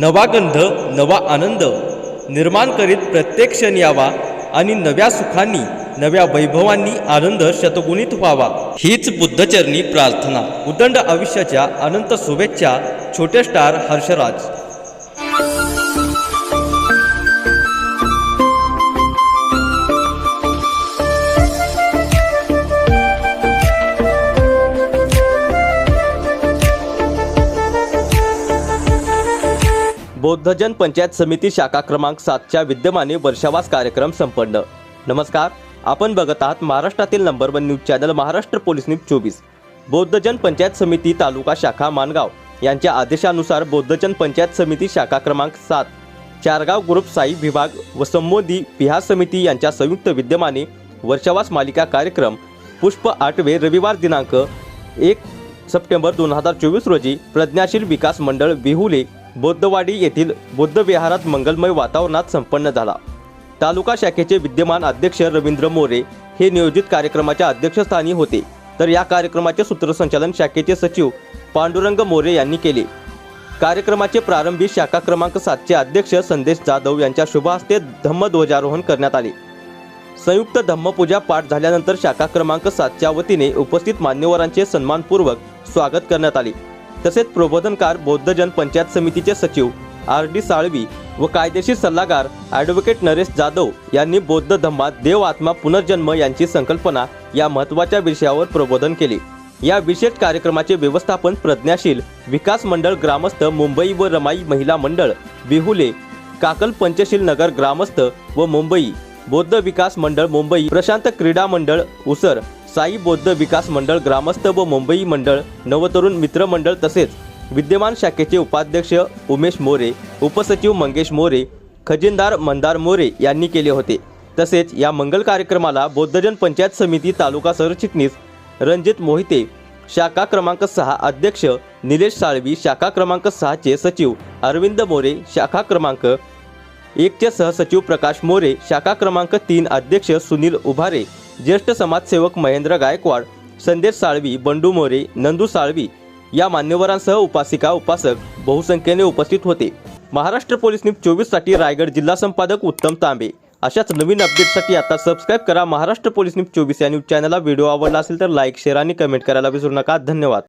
नवा गंध नवा आनंद निर्माण करीत प्रत्येक क्षण यावा आणि नव्या सुखांनी नव्या वैभवांनी आनंद शतगुणित व्हावा. हीच बुद्धचरणी प्रार्थना. उदंड आयुष्याच्या अनंत शुभेच्छा छोटे स्टार हर्षराज. बौद्धजन पंचायत समिती शाखा क्रमांक सातच्या विद्यमाने वर्षावास कार्यक्रम संपन्न. नमस्कार आपण बघत आहात महाराष्ट्रातील number one news channel Maharashtra police news चोवीस. बौद्धजन पंचायत समिती तालुका शाखा मानगाव यांच्या आदेशानुसार बौद्धजन पंचायत समिती शाखा क्रमांक सात चारगाव ग्रुप साई विभाग व संबोधी बिहार समिती यांच्या संयुक्त विद्यमाने वर्षावास मालिका कार्यक्रम पुष्प आठवे रविवार दिनांक एक सप्टेंबर दोन हजार चोवीस रोजी प्रज्ञाशील विकास मंडळ बिहुले बौद्धवाडी येथील बुद्ध विहारात मंगलमय वातावरणात संपन्न झाला. तालुका शाखेचे विद्यमान अध्यक्ष रवींद्र मोरे हे नियोजित कार्यक्रमाच्या अध्यक्षस्थानी होते. तर या कार्यक्रमाचे सूत्रसंचालन शाखेचे सचिव पांडुरंग मोरे यांनी केले. कार्यक्रमाचे प्रारंभी शाखा क्रमांक सातचे अध्यक्ष संदेश जाधव यांच्या शुभ हस्ते धम्मध्वजारोहण करण्यात आले. संयुक्त धम्मपूजा पाठ झाल्यानंतर शाखा क्रमांक सातच्या वतीने उपस्थित मान्यवरांचे सन्मानपूर्वक स्वागत करण्यात आले. तसेच प्रबोधनकार बौद्धजन पंचायत समितीचे सचिव आर डी साळवी व कायदेशीर सल्लागार ॲडव्होकेट नरेश जाधव यांनी बौद्ध धम्मात देव आत्मा पुनर्जन्म यांची संकल्पना या महत्त्वाच्या विषयावर प्रबोधन केले. या विशेष कार्यक्रमाचे व्यवस्थापन प्रज्ञाशील विकास मंडळ ग्रामस्थ मुंबई व रमाई महिला मंडळ बिहुले काकल पंचशील नगर ग्रामस्थ व मुंबई बौद्ध विकास मंडळ मुंबई प्रशांत क्रीडा मंडळ उसर साई बौद्ध विकास मंडळ ग्रामस्थ व मुंबई मंडळ नवतरुण मित्र मंडळ तसेच विद्यमान शाखेचे उपाध्यक्ष उमेश मोरे उपसचिव मंगेश मोरे खजिनदार मंदार मोरे यांनी केले होते. तसेच या मंगल कार्यक्रमाला बौद्धजन पंचायत समिती तालुका सरचिटणीस रणजित मोहिते शाखा क्रमांक सहा अध्यक्ष निलेश साळवी शाखा क्रमांक सहाचे सचिव अरविंद मोरे शाखा क्रमांक एकचे सहसचिव प्रकाश मोरे शाखा क्रमांक तीन अध्यक्ष सुनील उभारे. ज्येष्ठ समाजसेवक महेंद्र गायकवाड संदेश साळवी बंडू मोरे नंदू साळवी या मान्यवरांसह उपासिका उपासक बहुसंख्येने उपस्थित होते. महाराष्ट्र पोलीस न्यूज चोवीससाठी रायगड जिल्हा संपादक उत्तम तांबे. अशाच नवीन अपडेटसाठी आता सबस्क्राईब करा महाराष्ट्र पोलीस न्यूज चोवीस या न्यूज चॅनलला. व्हिडिओ आवडला असेल तर लाईक शेअर आणि कमेंट करायला विसरू नका. धन्यवाद.